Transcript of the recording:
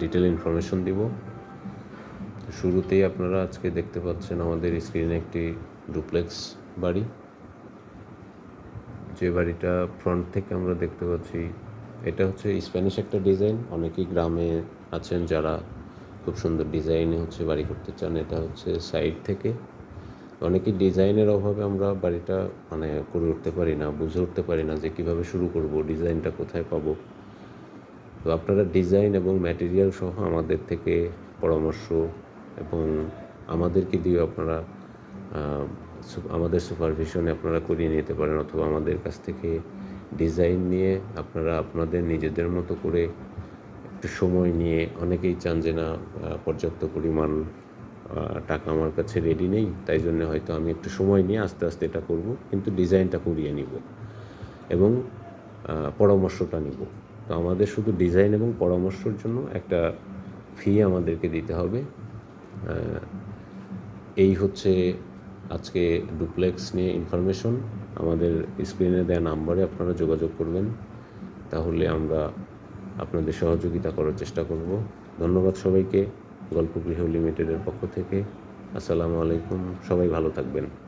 Detail information দিব। শুরুতেই আপনারা আজকে দেখতে পাচ্ছেন আমাদের স্ক্রিনে একটি ডুপ্লেক্স বাড়ি। যে বাড়িটা ফ্রন্ট থেকে আমরা দেখতে পাচ্ছি, এটা হচ্ছে স্প্যানিশ একটা ডিজাইন অনেকেই গ্রামে আছেন যারা খুব সুন্দর ডিজাইনে হচ্ছে বাড়ি করতে চান, এটা হচ্ছে সাইড থেকে। অনেকেই ডিজাইনের অভাবে আমরা বাড়িটা মানে করে উঠতে পারি না, বুঝে উঠতে পারি না যে কীভাবে শুরু করব ডিজাইনটা কোথায় পাবো। তো আপনারা ডিজাইন এবং ম্যাটেরিয়াল সহ আমাদের থেকে পরামর্শ এবং আমাদেরকে দিয়ে আপনারা আমাদের সুপারভিশনে আপনারা করিয়ে নিতে পারেন অথবা আমাদের কাছ থেকে ডিজাইন নিয়ে আপনারা আপনাদের নিজেদের মতো করে একটু সময় নিয়ে অনেকেই চান যে না পর্যাপ্ত পরিমাণ টাকা আমার কাছে রেডি নেই, তাই জন্য হয়তো আমি একটু সময় নিয়ে আস্তে আস্তে এটা করব, কিন্তু ডিজাইনটা করিয়ে নিব এবং পরামর্শটা নিব। তো আমাদের শুধু ডিজাইন এবং পরামর্শের জন্য একটা ফি আমাদেরকে দিতে হবে। এই হচ্ছে আজকে ডুপ্লেক্স নিয়ে ইনফরমেশন আমাদের স্ক্রিনে দেওয়া নাম্বারে আপনারা যোগাযোগ করবেন। তাহলে আমরা আপনাদের সহযোগিতা করার চেষ্টা করব। ধন্যবাদ সবাইকে। গল্প গৃহ লিমিটেডের পক্ষ থেকে। আসসালামু আলাইকুম। সবাই ভালো থাকবেন।